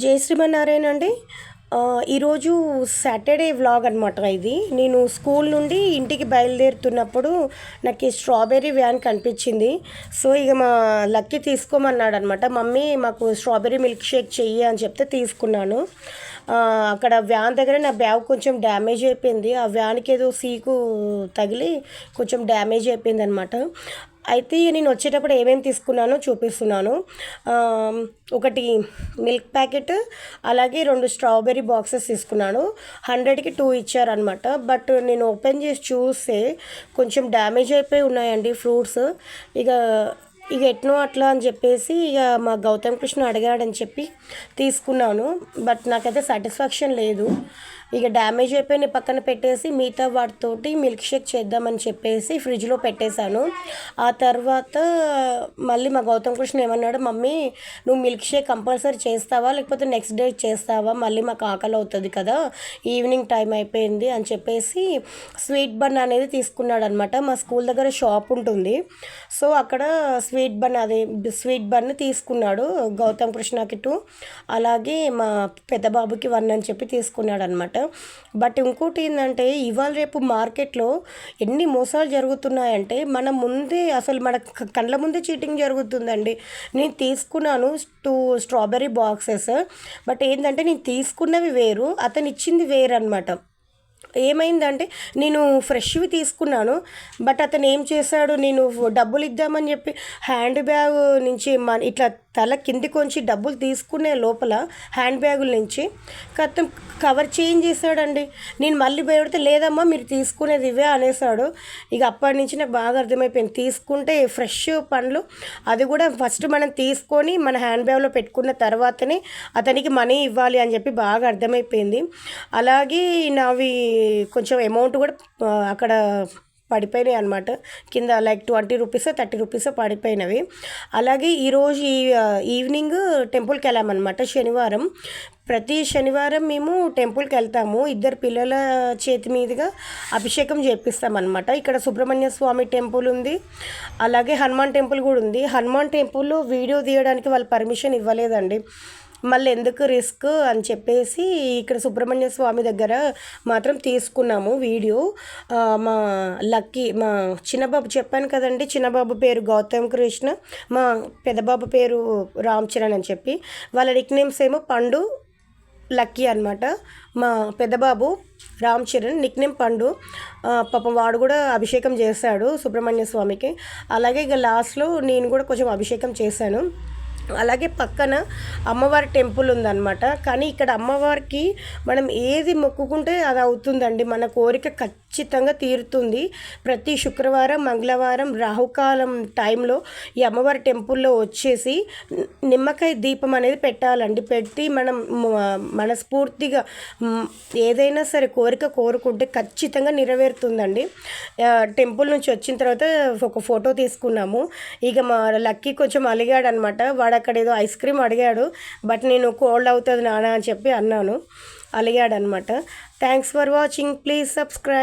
జై శ్రీమన్నారాయణ అండి. ఈరోజు సాటర్డే వ్లాగ్ అనమాట ఇది. నేను స్కూల్ నుండి ఇంటికి బయలుదేరుతున్నప్పుడు నాకు ఈ స్ట్రాబెర్రీ వ్యాన్ కనిపించింది. సో ఇక మా లక్కీ తీసుకోమన్నాడు అనమాట మమ్మీ మాకు స్ట్రాబెర్రీ మిల్క్ షేక్ చెయ్యి అని చెప్తే తీసుకున్నాను. అక్కడ వ్యాన్ దగ్గర నా బ్యాగ్ కొంచెం డ్యామేజ్ అయిపోయింది. ఆ వ్యాన్కి ఏదో సీకు తగిలి కొంచెం డ్యామేజ్ అయిపోయింది అనమాట అయితే నేను వచ్చేటప్పుడు ఏమేమి తీసుకున్నానో చూపిస్తున్నాను. ఒకటి మిల్క్ ప్యాకెట్ అలాగే రెండు స్ట్రాబెర్రీ బాక్సెస్ తీసుకున్నాను. హండ్రెడ్కి టూ ఇచ్చారనమాట బట్ నేను ఓపెన్ చేసి చూస్తే కొంచెం డ్యామేజ్ అయిపోయి ఉన్నాయండి ఫ్రూట్స్. ఇక ఇక ఎట్నో అట్లా అని చెప్పేసి ఇక మా గౌతమ్ కృష్ణ అడిగాడని చెప్పి తీసుకున్నాను. బట్ నాకైతే సాటిస్ఫాక్షన్ లేదు. ఇక డ్యామేజ్ అయిపోయిన పక్కన పెట్టేసి మిగతా వాటితోటి మిల్క్ షేక్ చేద్దామని చెప్పేసి ఫ్రిడ్జ్లో పెట్టేశాను. ఆ తర్వాత మళ్ళీ మా గౌతమ్ కృష్ణ ఏమన్నాడు మమ్మీ నువ్వు మిల్క్ షేక్ కంపల్సరీ చేస్తావా? లేకపోతే నెక్స్ట్ డే చేస్తావా? మళ్ళీ మాకు ఆకలి అవుతుంది కదా ఈవినింగ్ టైం అయిపోయింది అని చెప్పేసి స్వీట్ బన్ అనేది తీసుకున్నాడు అనమాట మా స్కూల్ దగ్గర షాప్ ఉంటుంది. సో అక్కడ స్వీట్ బన్ అది స్వీట్ బన్ తీసుకున్నాడు గౌతమ్ కృష్ణకి టూ. అలాగే మా పెద్ద బాబుకి వన్ అని చెప్పి తీసుకున్నాడు అనమాట బట్ ఇంకోటి ఏంటంటే ఇవాళ రేపు మార్కెట్లో ఎన్ని మోసాలు జరుగుతున్నాయంటే మన ముందే అసలు మన కళ్ళ ముందే చీటింగ్ జరుగుతుందండి. నేను తీసుకున్నాను టూ స్ట్రాబెర్రీ బాక్సెస్ బట్ ఏంటంటే నేను తీసుకున్నవి వేరు అతను ఇచ్చింది వేరు అనమాట ఏమైందంటే నేను ఫ్రెష్వి తీసుకున్నాను బట్ అతను ఏం చేశాడు నేను డబ్బులు ఇద్దామని చెప్పి హ్యాండ్ బ్యాగ్ నుంచి మన ఇట్లా తల కిందికి వచ్చి డబ్బులు తీసుకునే లోపల హ్యాండ్ బ్యాగుల నుంచి కత్తం కవర్ చేంజ్ చేశాడండి. నేను మళ్ళీ పెడితే లేదమ్మా మీరు తీసుకునేది ఇవే అనేసాడు ఇక అప్పటి నుంచి నాకు బాగా అర్థమైపోయింది. తీసుకుంటే ఫ్రెష్ పండ్లు అది కూడా ఫస్ట్ మనం తీసుకొని మన హ్యాండ్ బ్యాగ్లో పెట్టుకున్న తర్వాతనే అతనికి మనీ ఇవ్వాలి అని చెప్పి బాగా అర్థమైపోయింది. అలాగే నావి కొంచెం అమౌంట్ కూడా అక్కడ పడిపోయినాయి అనమాట కింద like twenty rupees thirty rupees పడిపోయినవి. అలాగే ఈరోజు ఈ ఈవినింగ్ టెంపుల్కి వెళ్ళామన్నమాట శనివారం. ప్రతి శనివారం మేము టెంపుల్కి వెళ్తాము. ఇద్దరు పిల్లల చేతి మీదుగా అభిషేకం చేపిస్తామన్నమాట ఇక్కడ సుబ్రహ్మణ్య స్వామి టెంపుల్ ఉంది. అలాగే హనుమాన్ టెంపుల్ కూడా ఉంది. హనుమాన్ టెంపుల్లో వీడియో తీయడానికి వాళ్ళు పర్మిషన్ ఇవ్వలేదండి. మళ్ళీ ఎందుకు రిస్క్ అని చెప్పేసి ఇక్కడ సుబ్రహ్మణ్య స్వామి దగ్గర మాత్రం తీసుకున్నాము వీడియో. మా లక్కీ మా చిన్నబాబు చెప్పాను కదండి చిన్నబాబు పేరు గౌతమ్ కృష్ణ మా పెద్దబాబు పేరు రామ్ చరణ్ అని చెప్పి. వాళ్ళ నిక్ నేమ్స్ ఏమో పండు లక్కీ అనమాట మా పెద్దబాబు రామ్ చరణ్ నిక్ నేమ్ పండు. పాపం వాడు కూడా అభిషేకం చేశాడు సుబ్రహ్మణ్య స్వామికి. అలాగే ఇక లాస్ట్లో నేను కూడా కొంచెం అభిషేకం చేశాను. అలాగే పక్కన అమ్మవారి టెంపుల్ ఉందన్నమాట. కానీ ఇక్కడ అమ్మవారికి మనం ఏది మొక్కుకుంటే అది అవుతుందండి. మన కోరిక ఖచ్చితంగా తీరుతుంది. ప్రతి శుక్రవారం మంగళవారం రాహుకాలం టైంలో ఈ అమ్మవారి టెంపుల్లో వచ్చేసి నిమ్మకాయ దీపం అనేది పెట్టాలండి. పెట్టి మనం మనస్ఫూర్తిగా ఏదైనా సరే కోరిక కోరుకుంటే ఖచ్చితంగా నెరవేరుతుందండి. టెంపుల్ నుంచి వచ్చిన తర్వాత ఒక ఫోటో తీసుకున్నాము. ఇక మా లక్కీ కొంచెం అలిగాడు అనమాట వాడు అక్కడ ఏదో ఐస్ క్రీమ్ అడిగాడు. బట్ నేను కోల్డ్ అవుతుంది నానా అని చెప్పి అన్నాను. అలిగాడనమాట. Thanks for watching. Please subscribe.